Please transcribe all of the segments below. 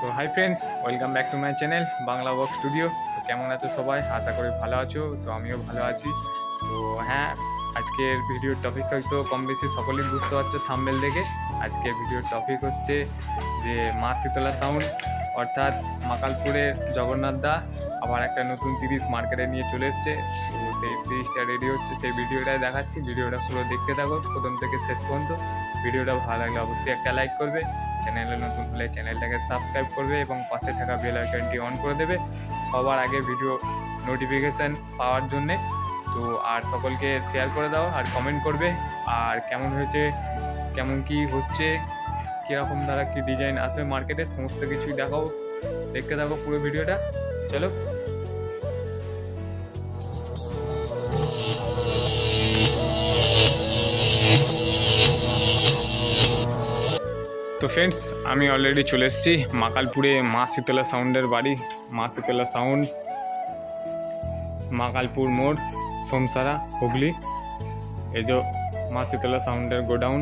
তো hi friends welcome back to my channel Bangla work studio তো কেমন আছো সবাই? আশা করি ভালো আছো, তো আমিও ভালো আছি। তো হ্যাঁ আজকের ভিডিওর টপিক হয়তো কম বেশি সকলেই বুঝতে পারছ থাম্বেল দেখে। আজকের ভিডিওর টপিক হচ্ছে যে মা শীতলা সাউন্ড অর্থাৎ মাকালপুরের জগন্নাথ দা আবার একটা নতুন তিরিশ মার্কেটে নিয়ে চলে এসছে। তো সেই তিরিশটা রেডি হচ্ছে, সেই ভিডিওটাই দেখাচ্ছি। ভিডিওটা পুরো দেখতে থাকো, প্রথম থেকে শেষ পর্যন্ত। ভিডিওটা ভালো লাগলে অবশ্যই একটা লাইক করবে। চ্যানেলে নতুন হলে চ্যানেলটাকে সাবস্ক্রাইব করবে এবং পাশে থাকা বেল আইকনটি অন করে দেবে সবার আগে ভিডিও নোটিফিকেশান পাওয়ার জন্যে। তো আর সকলকে শেয়ার করে দাও আর কমেন্ট করবে আর কেমন হয়েছে, কেমন কি হচ্ছে, কীরকম দ্বারা কী ডিজাইন আসবে মার্কেটে সমস্ত কিছুই দেখাও। দেখতে থাকো পুরো ভিডিওটা। চলো। তো ফ্রেন্ডস আমি অলরেডি চলে এসেছি মাকালপুরে মা শীতলা সাউন্ডের বাড়ি, মা শীতলা সাউন্ড মাকালপুর মোড়, সোমসারা, হুগলি। এই মা শীতলা সাউন্ডের গোডাউন,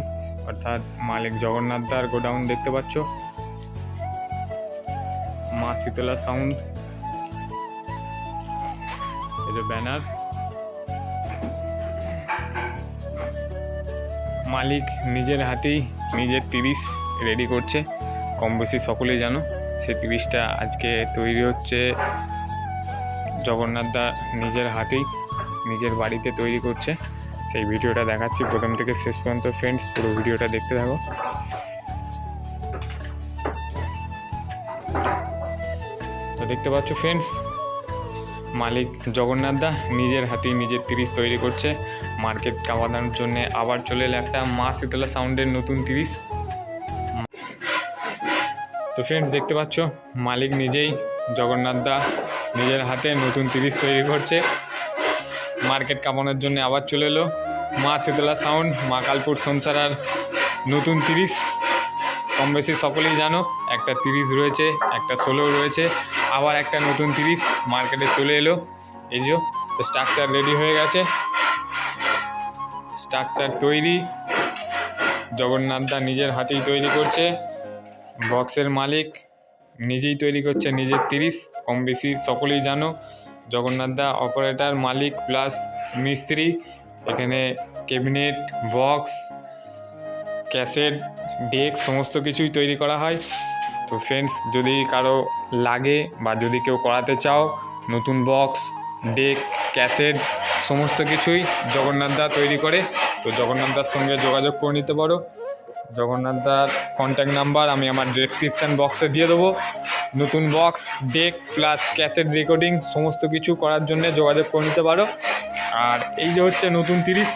অর্থাৎ মালিক জগন্নাথ দার গোডাউন দেখতে পাচ্ছ। মা শীতলা সাউন্ড এই ব্যানার। মালিক নিজের হাতেই, নিজের তিরিশ। রেডি করছে। কম বেশি সকলেই জানো সেই তিরিশটা আজকে তৈরি হচ্ছে। জগন্নাথ দা নিজের হাতেই নিজের বাড়িতে তৈরি করছে। সেই ভিডিওটা দেখাচ্ছি প্রথম থেকে শেষ পর্যন্ত। ফ্রেন্ডস পুরো ভিডিওটা দেখতে থাকো। তো দেখতে পাচ্ছ ফ্রেন্ডস মালিক জগন্নাথ দা নিজের হাতেই নিজের তিরিশ তৈরি করছে। মার্কেট কামানোর জন্য আবার চলে এলো একটা মা শীতলা সাউন্ডের নতুন তিরিশ। তো ফ্রেন্ডস দেখতে পাচ্ছ, মালিক নিজেই জগন্নাথ দা নিজের হাতে নতুন তিরিশ তৈরি করছে। মার্কেট কামানোর জন্য আবার চলে এলো। মা শীতলা সাউন্ড মা কালপুর সংসারার নতুন তিরিশ। কম বেশি সকলেই জানো, একটা তিরিশ রয়েছে, একটা ষোলো রয়েছে, আবার একটা নতুন তিরিশ মার্কেটে চলে এলো। এই যে স্ট্রাকচার রেডি হয়ে গেছে। স্ট্রাকচার তৈরি। জগন্নাথ দা নিজের হাতেই তৈরি করছে। বক্সের মালিক, নিজেই তৈরি করছে নিজের তিরিশ। কম বেশি সকলেই জানো, জগন্নাথ দা অপারেটর মালিক প্লাস মিস্ত্রি। এখানে ক্যাবিনেট বক্স ক্যাসেট ডেক সমস্ত কিছুই তৈরি করা হয়। তো ফ্রেন্ডস যদি কারও লাগে বা যদি কেউ করাতে চাও, নতুন বক্স ডেক ক্যাসেট সমস্ত কিছুই জগন্নাথ দা তৈরি করে। তো জগন্নাথ দার সঙ্গে যোগাযোগ করে নিতে পারো। জগন্নাথ দার কন্ট্যাক্ট নাম্বার আমি আমার ডেসক্রিপশান বক্সে দিয়ে দেবো। নতুন box deck plus cassette recording সমস্ত কিছু করার জন্য যোগাযোগ করে নিতে পারো। আর এই যে হচ্ছে নতুন তিরিশ,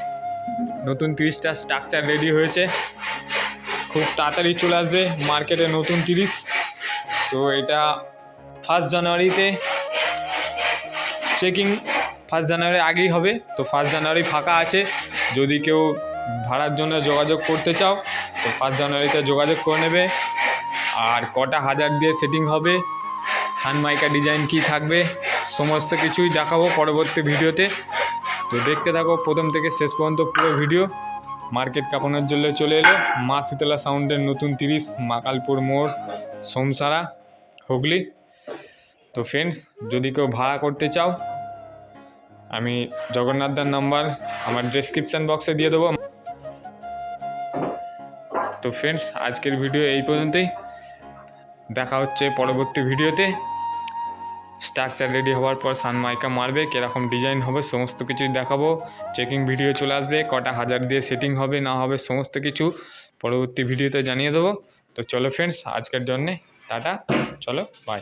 নতুন তিরিশটা স্ট্রাকচার রেডি হয়েছে। খুব তাড়াতাড়ি চলে আসবে মার্কেটে নতুন তিরিশ। তো এটা ফার্স্ট জানুয়ারিতে চেকিং ফার্স্ট জানুয়ারি আগেই হবে। তো ফার্স্ট জানুয়ারি ফাঁকা আছে। যদি কেউ ভাড়ার জন্য যোগাযোগ করতে চাও তো ফার্স্ট জানুয়ারিতে যোগাযোগ করে নেবে। আর কটা হাজার দিয়ে সেটিং হবে, সানমাইকা ডিজাইন কি থাকবে, সমস্ত কিছুই দেখাবো পরবর্তী ভিডিওতে। তো দেখতে থাকো প্রথম থেকে শেষ পর্যন্ত পুরো ভিডিও। মার্কেট কাঁপানোর জন্য চলে এলো মা শীতলা সাউন্ডের নতুন তিরিশ মাকালপুর মোড়, সোমসারা, হুগলি। তো ফ্রেন্ডস যদি কেউ ভাড়া করতে চাও, আমি জগন্নাথদার নাম্বার আমার ডেসক্রিপশান বক্সে দিয়ে দেবো। তো ফ্রেন্ডস আজকের ভিডিও এই পর্যন্তই। দেখা হচ্ছে পরবর্তী ভিডিওতে স্ট্রাকচার রেডি হওয়ার পর সানমাইকা মারবে, কীরকম ডিজাইন হবে, সমস্ত কিছুই দেখাবো। চেকিং ভিডিও চলে আসবে, কটা হাজার দিয়ে সেটিং হবে, না হবে, সমস্ত কিছু পরবর্তী ভিডিওতে জানিয়ে দেবো। তো চলো ফ্রেন্ডস আজকের জন্যে টাটা, চলো বাই